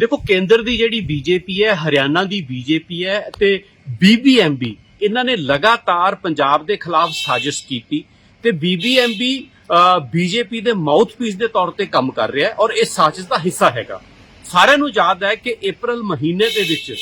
ਦੇਖੋ, ਕੇਂਦਰ ਦੀ ਜਿਹੜੀ ਬੀਜੇਪੀ ਹੈ, ਹਰਿਆਣਾ ਦੀ ਬੀਜੇਪੀ ਹੈ ਤੇ ਬੀਬੀਐਮਬੀ, ਇਹਨਾਂ ਨੇ ਲਗਾਤਾਰ ਪੰਜਾਬ ਦੇ ਖਿਲਾਫ ਸਾਜ਼ਿਸ਼ ਕੀਤੀ ਤੇ ਬੀਬੀਐਮਬੀ ਬੀਜੇਪੀ ਦੇ ਮਾਊਥਪੀਸ ਦੇ ਤੌਰ ਤੇ ਕੰਮ ਕਰ ਰਿਹਾ ਹੈ ਔਰ ਇਹ ਸਾਜ਼ਿਸ਼ ਦਾ ਹਿੱਸਾ ਹੈਗਾ। ਸਾਰਿਆਂ ਨੂੰ ਯਾਦ ਹੈ ਕਿ April ਮਹੀਨੇ ਦੇ ਵਿੱਚ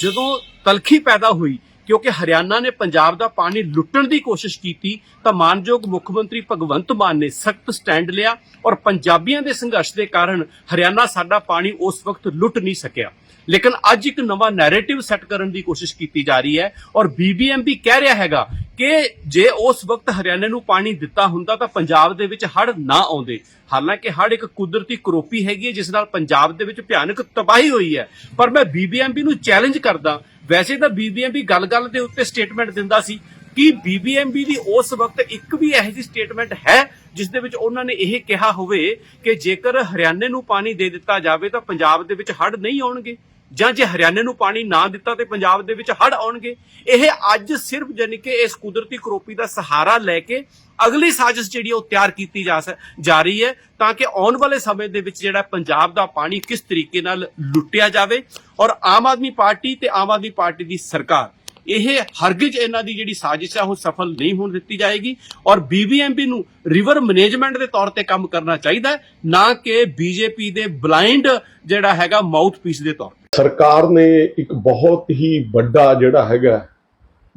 ਜਦੋਂ ਤਲਖੀ ਪੈਦਾ ਹੋਈ ਕਿਉਂਕਿ ਹਰਿਆਣਾ ਨੇ ਪੰਜਾਬ ਦਾ ਪਾਣੀ ਲੁੱਟਣ ਦੀ ਕੋਸ਼ਿਸ਼ ਕੀਤੀ, ਤਾਂ ਮਾਨਯੋਗ ਮੁੱਖ ਮੰਤਰੀ ਭਗਵੰਤ ਮਾਨ ਨੇ ਸਖਤ ਸਟੈਂਡ ਲਿਆ ਔਰ ਪੰਜਾਬੀਆਂ ਦੇ ਸੰਘਰਸ਼ ਦੇ ਕਾਰਨ ਹਰਿਆਣਾ ਸਾਡਾ ਪਾਣੀ ਉਸ ਵਕਤ ਲੁੱਟ ਨਹੀਂ ਸਕਿਆ। ਲੇਕਿਨ ਅੱਜ ਇੱਕ ਨਵਾਂ ਨੈਰੇਟਿਵ ਸੈੱਟ ਕਰਨ ਦੀ ਕੋਸ਼ਿਸ਼ ਕੀਤੀ ਜਾ ਰਹੀ ਹੈ ਔਰ ਬੀਬੀਐਮਬੀ ਕਹਿ ਰਿਹਾ ਹੈਗਾ ਕਿ ਜੇ ਉਸ ਵਕਤ ਹਰਿਆਣਾ ਨੂੰ ਪਾਣੀ ਦਿੱਤਾ ਹੁੰਦਾ ਤਾਂ ਪੰਜਾਬ ਦੇ ਵਿੱਚ ਹੜ੍ਹ ਨਾ ਆਉਂਦੇ। ਹਾਲਾਂਕਿ ਹੜ੍ਹ ਇੱਕ ਕੁਦਰਤੀ ਕਰੋਪੀ ਹੈਗੀ ਹੈ, ਜਿਸ ਨਾਲ ਪੰਜਾਬ ਦੇ ਵਿੱਚ ਭਿਆਨਕ ਤਬਾਹੀ ਹੋਈ ਹੈ। ਪਰ ਮੈਂ ਬੀਬੀਐਮਬੀ ਨੂੰ ਚੈਲੰਜ ਕਰਦਾ। ਵੈਸੇ ਤਾਂ ਬੀਬੀਐਮਬੀ ਗੱਲ-ਗੱਲ ਦੇ ਉੱਤੇ ਸਟੇਟਮੈਂਟ ਦਿੰਦਾ ਸੀ। ਕਿ ਬੀਬੀਐਮਬੀ ਦੀ ਉਸ ਵਕਤ ਇੱਕ ਵੀ ਇਹੋ ਜਿਹੀ ਸਟੇਟਮੈਂਟ ਹੈ ਜਿਸ ਦੇ ਵਿੱਚ ਉਹਨਾਂ ਨੇ ਇਹ ਕਿਹਾ ਹੋਵੇ ਕਿ ਜੇਕਰ ਹਰਿਆਣੇ ਨੂੰ ਪਾਣੀ ਦੇ ਦਿੱਤਾ ਜਾਵੇ ਤਾਂ ਪੰਜਾਬ ਦੇ ਵਿੱਚ ਹੜ੍ਹ ਨਹੀਂ ਆਉਣਗੇ, ਜਾਂ ਜੇ ਹਰਿਆਣੇ ਨੂੰ ਪਾਣੀ ਨਾ ਦਿੱਤਾ ਤੇ ਪੰਜਾਬ ਦੇ ਵਿੱਚ ਹੜ੍ਹ ਆਉਣਗੇ। ਇਹ ਅੱਜ ਸਿਰਫ ਜਾਨੀ ਕਿ ਇਸ ਕੁਦਰਤੀ ਕਰੋਪੀ ਦਾ ਸਹਾਰਾ ਲੈ ਕੇ ਅਗਲੀ ਸਾਜ਼ਿਸ਼ ਜਿਹੜੀ ਉਹ ਤਿਆਰ ਕੀਤੀ ਜਾ ਸ- ਜਾ ਰਹੀ ਹੈ, ਤਾਂ ਕਿ ਆਉਣ ਵਾਲੇ ਸਮੇਂ ਦੇ ਵਿੱਚ ਜਿਹੜਾ ਪੰਜਾਬ ਦਾ ਪਾਣੀ ਕਿਸ ਤਰੀਕੇ ਨਾਲ ਲੁੱਟਿਆ ਜਾਵੇ ਔਰ ਆਮ ਆਦਮੀ ਪਾਰਟੀ ਤੇ ਆਮ ਆਦਮੀ ਪਾਰਟੀ ਦੀ ਸਰਕਾਰ ਇਹ ਹਰਗਿਜ਼ ਇਹਨਾਂ ਦੀ ਜਿਹੜੀ ਸਾਜ਼ਿਸ਼ ਹੈ ਉਹ ਸਫਲ ਨਹੀਂ ਹੋਣ ਦਿੱਤੀ ਜਾਏਗੀ ਔਰ ਬੀਬੀਐਮਬੀ ਨੂੰ ਰਿਵਰ ਮੈਨੇਜਮੈਂਟ ਦੇ ਤੌਰ ਤੇ ਕੰਮ ਕਰਨਾ ਚਾਹੀਦਾ ਨਾ ਕਿ ਬੀਜੇਪੀ ਦੇ ਬਲਾਈਂਡ ਜਿਹੜਾ ਹੈਗਾ ਮਾਊਥਪੀਸ ਦੇ ਤੌਰ ਤੇ। ਸਰਕਾਰ ਨੇ ਇੱਕ ਬਹੁਤ ਹੀ ਵੱਡਾ ਜਿਹੜਾ ਹੈਗਾ,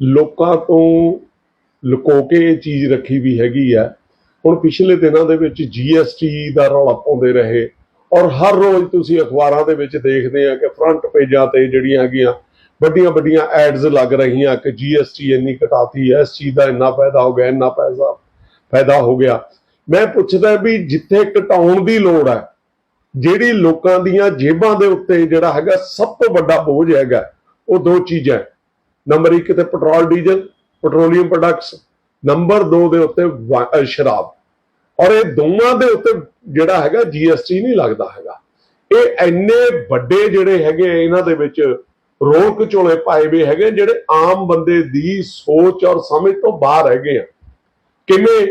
ਲੋਕਾਂ ਤੋਂ ਲੁਕੋ ਕੇ ਚੀਜ਼ ਰੱਖੀ ਵੀ ਹੈਗੀ ਆ। ਹੁਣ ਪਿਛਲੇ ਦਿਨਾਂ ਦੇ ਵਿੱਚ ਜੀਐਸਟੀ ਦਾ ਰੌਲਾ ਪਾਉਂਦੇ ਰਹੇ ਔਰ ਹਰ ਰੋਜ਼ ਤੁਸੀਂ ਅਖਬਾਰਾਂ ਦੇ ਵਿੱਚ ਦੇਖਦੇ ਆ ਕਿ ਫਰੰਟ ਪੇਜਾਂ ਤੇ ਜਿਹੜੀਆਂ ਹੈਗੀਆਂ ਵੱਡੀਆਂ ਵੱਡੀਆਂ ਐਡਸ ਲੱਗ ਰਹੀਆਂ ਕਿ ਜੀਐਸਟੀ ਇੰਨੀ ਘਟਾਤੀ ਹੈ, ਇਸ ਚੀਜ਼ ਦਾ ਇੰਨਾ ਫਾਇਦਾ ਹੋ ਗਿਆ, ਇੰਨਾ ਪੈਸਾ ਫਾਇਦਾ ਹੋ ਗਿਆ। ਮੈਂ ਪੁੱਛਦਾ ਵੀ ਜਿੱਥੇ ਘਟਾਉਣ ਦੀ ਲੋੜ ਹੈ, ਜਿਹੜੀ ਲੋਕਾਂ ਦੀਆਂ ਜੇਬਾਂ ਦੇ ਉੱਤੇ ਜਿਹੜਾ ਹੈਗਾ ਸਭ ਤੋਂ ਵੱਡਾ ਬੋਝ ਹੈਗਾ, ਉਹ ਦੋ ਚੀਜ਼ਾਂ ਨੰਬਰ 1 ਤੇ petrol, diesel, petroleum products number 2 ਦੇ ਉੱਤੇ ਸ਼ਰਾਬ। ਔਰ ਇਹ ਦੋਵਾਂ ਦੇ ਉੱਤੇ ਜਿਹੜਾ ਹੈਗਾ ਜੀਐਸਟੀ ਨਹੀਂ ਲੱਗਦਾ ਹੈਗਾ। ਇਹ ਇੰਨੇ ਵੱਡੇ ਜਿਹੜੇ ਹੈਗੇ ਇਹਨਾਂ ਦੇ ਵਿੱਚ ਰੋਕ ਝੋਲੇ ਪਾਏ ਵੀ ਹੈਗੇ ਜਿਹੜੇ ਆਮ ਬੰਦੇ ਦੀ ਸੋਚ ਔਰ ਸਮਝ ਤੋਂ ਬਾਹਰ ਹੈਗੇ ਆ। ਕਿਵੇਂ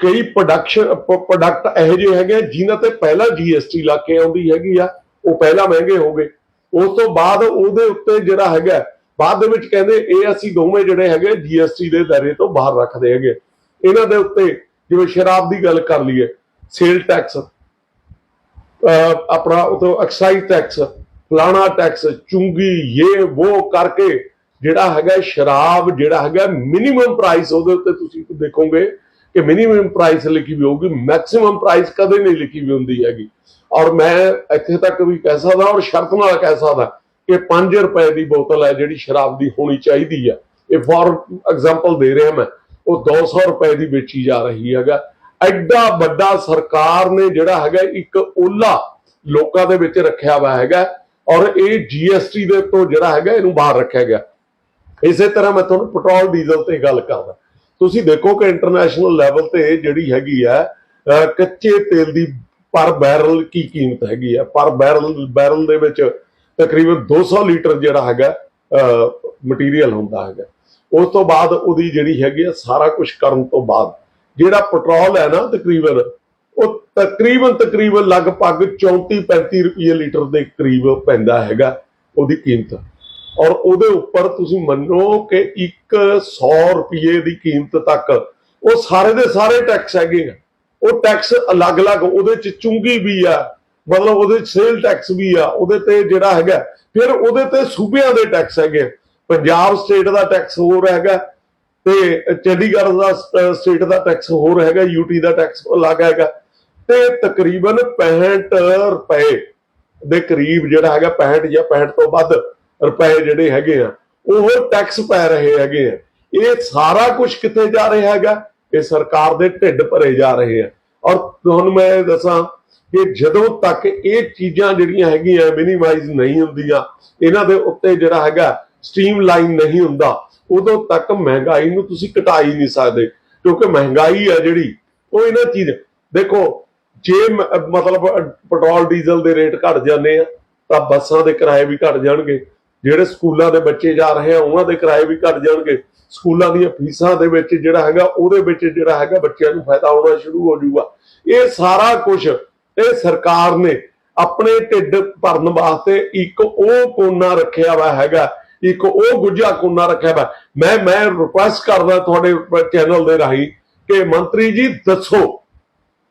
ਕਈ ਪ੍ਰੋਡਕਸ਼ਨ ਪ੍ਰੋਡਕਟ ਇਹੋ ਜਿਹੇ ਹੈਗੇ ਜਿਨ੍ਹਾਂ ਤੇ ਪਹਿਲਾਂ ਜੀਐਸਟੀ ਲਾ ਕੇ ਆਉਂਦੀ ਹੈਗੀ ਆ, ਉਹ ਪਹਿਲਾਂ ਮਹਿੰਗੇ ਹੋ ਗਏ। ਉਸ ਤੋਂ ਬਾਅਦ ਉਹਦੇ ਉੱਤੇ ਜਿਹੜਾ ਹੈਗਾ, ਬਾਅਦ ਦੇ ਵਿੱਚ ਕਹਿੰਦੇ ਇਹ ਅਸੀਂ ਦੋਵੇਂ ਜਿਹੜੇ ਹੈਗੇ ਜੀਐਸਟੀ ਦੇ ਦਾਇਰੇ ਤੋਂ ਬਾਹਰ ਰੱਖਦੇ ਹੈਗੇ ਇਹਨਾਂ ਦੇ ਉੱਤੇ ਜਿਵੇਂ ਸ਼ਰਾਬ ਦੀ ਗੱਲ ਕਰ ਲਈਏ ਸੇਲ ਟੈਕਸ ਆਪਣਾ ਉਤੋਂ ਐਕਸਾਈਜ਼ ਟੈਕਸ ਫਲਾਣਾ ਟੈਕਸ ਚੁੰਗੀ ਇਹ ਉਹ ਕਰਕੇ ਜਿਹੜਾ ਹੈਗਾ ਸ਼ਰਾਬ, ਜਿਹੜਾ ਹੈਗਾ ਮਿਨੀਮਮ ਪ੍ਰਾਈਸ ਉਹਦੇ ਉੱਤੇ ਤੁਸੀਂ ਦੇਖੋਗੇ ਕਿ ਮਿਨੀਮਮ ਪ੍ਰਾਈਸ ਲਿਖੀ ਵੀ ਹੋਊਗੀ ਮੈਕਸਿਮਮ ਪ੍ਰਾਈਸ ਕਦੇ ਨਹੀਂ ਲਿਖੀ ਵੀ ਹੁੰਦੀ ਹੈਗੀ। ਔਰ ਮੈਂ ਇੱਥੇ ਤੱਕ ਵੀ ਕਹਿ ਸਕਦਾ ਔਰ ਸ਼ਰਤ ਨਾਲ ਕਹਿ ਸਕਦਾ ਕਿ 5 ਰੁਪਏ ਦੀ ਬੋਤਲ ਹੈ ਜਿਹੜੀ ਸ਼ਰਾਬ ਦੀ ਹੋਣੀ ਚਾਹੀਦੀ ਹੈ ਇਹ ਫੋਰ ਐਗਜ਼ਾਮਪਲ ਦੇ ਰਿਹਾ ਮੈਂ, ਉਹ 200 ਰੁਪਏ ਦੀ ਵੇਚੀ ਜਾ ਰਹੀ ਹੈਗਾ। ਐਡਾ ਵੱਡਾ ਸਰਕਾਰ ਨੇ ਜਿਹੜਾ ਹੈਗਾ ਇੱਕ ਓਲਾ ਲੋਕਾਂ ਦੇ ਵਿੱਚ ਰੱਖਿਆ ਹੋਇਆ ਹੈਗਾ। ਔਰ ਇਹ ਜੀਐਸਟੀ ਦੇ ਤੋਂ ਜਿਹੜਾ ਹੈਗਾ ਇਹਨੂੰ ਬਾਹਰ ਰੱਖਿਆ ਗਿਆ। ਇਸੇ ਤਰ੍ਹਾਂ ਮੈਂ ਤੁਹਾਨੂੰ ਪੈਟਰੋਲ, ਡੀਜ਼ਲ ਤੇ ਗੱਲ ਕਰਦਾ। ਤੁਸੀਂ ਦੇਖੋ ਕਿ ਇੰਟਰਨੈਸ਼ਨਲ ਲੈਵਲ ਤੇ ਜਿਹੜੀ ਹੈਗੀ ਹੈ ਕੱਚੇ ਤੇਲ ਦੀ ਪਰ ਬੈਰਲ ਕੀ ਕੀਮਤ ਹੈਗੀ ਹੈ? ਪਰ ਬੈਰਲ ਬੈਰਲ ਦੇ ਵਿੱਚ ਤਕਰੀਬਨ 200 ਲੀਟਰ ਜਿਹੜਾ ਹੈਗਾ ਮਟੀਰੀਅਲ ਹੁੰਦਾ ਹੈਗਾ। ਉਸ ਤੋਂ ਬਾਅਦ ਉਹਦੀ ਜਿਹੜੀ ਹੈਗੀ ਹੈ, ਸਾਰਾ ਕੁਝ ਕਰਨ ਤੋਂ ਬਾਅਦ ਜਿਹੜਾ ਪੈਟਰੋਲ ਹੈ ਨਾ ਤਕਰੀਬਨ ਉਹ ਤਕਰੀਬਨ ਤਕਰੀਬਨ ਲਗਭਗ 34 35 ਰੁਪਏ ਲੀਟਰ ਦੇ ਕਰੀਬ ਪੈਂਦਾ ਹੈਗਾ ਉਹਦੀ ਕੀਮਤ। ਔਰ ਉਹਦੇ ਉੱਪਰ ਤੁਸੀਂ ਮੰਨੋ ਕਿ 100 ਰੁਪਏ ਦੀ ਕੀਮਤ ਤੱਕ ਉਹ ਸਾਰੇ ਦੇ ਸਾਰੇ ਟੈਕਸ ਹੈਗੇ ਆ। ਉਹ ਟੈਕਸ ਅਲੱਗ-ਅਲੱਗ, ਉਹਦੇ ਚ ਚੁੰਗੀ ਵੀ ਆ, ਮਤਲਬ ਉਹਦੇ ਚ ਸੇਲ ਟੈਕਸ ਵੀ ਆ, ਉਹਦੇ ਤੇ ਜਿਹੜਾ ਹੈਗਾ, ਫਿਰ ਉਹਦੇ ਤੇ ਸੂਬਿਆਂ ਦੇ ਟੈਕਸ ਹੈਗੇ ਪੰਜਾਬ ਸਟੇਟ ਦਾ ਟੈਕਸ ਹੋਰ ਹੈਗਾ ਤੇ ਚੰਡੀਗੜ੍ਹ ਦਾ ਸਟੇਟ ਦਾ ਟੈਕਸ ਹੋਰ ਹੈਗਾ ਯੂਟੀ ਦਾ ਟੈਕਸ ਅਲੱਗ ਹੈਗਾ। ਤੇ ਤਕਰੀਬਨ 65 ਰੁਪਏ ਦੇ ਕਰੀਬ ਜਿਹੜਾ ਹੈਗਾ 65 ਜਾਂ 65 ਤੋਂ ਵੱਧ ਰੁਪਏ ਜਿਹੜੇ ਹੈਗੇ ਆ, ਉਹ ਟੈਕਸ ਪੈ ਰਹੇ ਹੈਗੇ ਆ। ਇਹ ਸਾਰਾ ਕੁਝ ਕਿੱਥੇ ਜਾ ਰਿਹਾ ਹੈਗਾ? ਇਹ ਸਰਕਾਰ ਦੇ ਢਿੱਡ ਭਰੇ ਜਾ ਰਹੇ ਆ। ਔਰ ਤੁਹਾਨੂੰ ਮੈਂ ਦੱਸਾਂ ਕਿ ਜਦੋਂ ਤੱਕ ਇਹ ਚੀਜ਼ਾਂ ਜਿਹੜੀਆਂ ਹੈਗੀਆਂ ਮਿਨੀਮਾਈਜ਼ ਨਹੀਂ ਹੁੰਦੀਆਂ, ਇਹਨਾਂ ਦੇ ਉੱਤੇ ਜਿਹੜਾ ਹੈਗਾ ਸਟ੍ਰੀਮ ਲਾਈਨ ਨਹੀਂ ਹੁੰਦਾ, ਉਦੋਂ ਤੱਕ ਮਹਿੰਗਾਈ ਨੂੰ ਤੁਸੀਂ ਘਟਾ ਨਹੀਂ ਸਕਦੇ। ਕਿਉਂਕਿ ਮਹਿੰਗਾਈ ਆ ਜਿਹੜੀ, ਉਹ ਇਹਨਾਂ ਚੀਜ਼, ਦੇਖੋ ਜੇ ਮਤਲਬ ਪੈਟਰੋਲ, ਡੀਜ਼ਲ ਦੇ ਰੇਟ ਘਟ ਜਾਂਦੇ ਆ, ਤਾਂ ਬੱਸਾਂ ਦੇ ਕਿਰਾਏ ਵੀ ਘਟ ਜਾਣਗੇ। ਜਿਹੜੇ ਸਕੂਲਾਂ ਦੇ ਬੱਚੇ ਜਾ ਰਹੇ ਆ, ਉਹਨਾਂ ਦੇ ਕਿਰਾਏ ਵੀ ਘਟ ਜਾਣਗੇ। ਸਕੂਲਾਂ ਦੀਆਂ ਫੀਸਾਂ ਦੇ ਵਿੱਚ ਜਿਹੜਾ ਹੈਗਾ, ਉਹਦੇ ਵਿੱਚ ਜਿਹੜਾ ਹੈਗਾ, ਬੱਚਿਆਂ ਨੂੰ ਫਾਇਦਾ ਹੋਣਾ ਸ਼ੁਰੂ ਹੋ ਜਾਊਗਾ। ਇਹ ਸਾਰਾ ਕੁਝ ਇਹ ਸਰਕਾਰ ਨੇ ਆਪਣੇ ਢਿੱਡ ਭਰਨ ਵਾਸਤੇ ਇੱਕ ਉਹ ਕੋਨਾ ਰੱਖਿਆ ਵਾ ਹੈਗਾ, ਇੱਕ ਉਹ ਗੁੱਜਾ ਕੋਨਾ ਰੱਖਿਆ ਵਾ। ਮੈਂ ਮੈਂ ਰਿਕੁਐਸਟ ਕਰਦਾ ਤੁਹਾਡੇ ਚੈਨਲ ਦੇ ਰਾਹੀਂ ਕਿ ਮੰਤਰੀ ਜੀ ਦੱਸੋ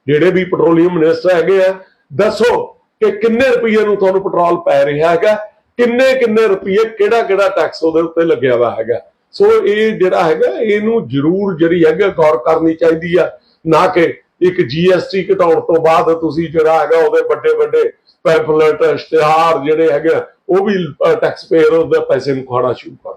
ਜਿਹੜੇ ਵੀ ਪੈਟਰੋਲੀਅਮ ਮਿਨਿਸਟਰ ਹੈਗੇ ਆ ਦੱਸੋ ਕਿ ਕਿੰਨੇ ਰੁਪਏ ਨੂੰ ਤੁਹਾਨੂੰ ਪੈਟਰੋਲ ਪੈ ਰਿਹਾ ਹੈਗਾ ਕਿੰਨੇ ਕਿੰਨੇ ਰੁਪਏ ਕਿਹੜਾ ਕਿਹੜਾ ਟੈਕਸ ਉਹਦੇ ਉੱਤੇ ਲੱਗਿਆ ਹੋਇਆ ਹੈਗਾ। ਸੋ ਇਹ ਜਿਹੜਾ ਹੈਗਾ ਇਹਨੂੰ ਜ਼ਰੂਰ ਜਿਹੜੀ ਹੈਗਾ ਗੌਰ ਕਰਨੀ ਚਾਹੀਦੀ ਆ ਨਾ ਕਿ ਇੱਕ ਜੀਐਸਟੀ ਘਟਾਉਣ ਤੋਂ ਬਾਅਦ ਤੁਸੀਂ ਜਿਹੜਾ ਹੈਗਾ ਉਹਦੇ ਵੱਡੇ ਵੱਡੇ ਪੈਂਫਲੇਟ ਇਸ਼ਤਿਹਾਰ ਜਿਹੜੇ ਹੈਗੇ ਆ, ਉਹ ਵੀ ਟੈਕਸ ਪੇਅਰ ਉਹਦੇ ਪੈਸੇ ਨੂੰ ਖਾਣਾ ਸ਼ੁਰੂ ਕਰ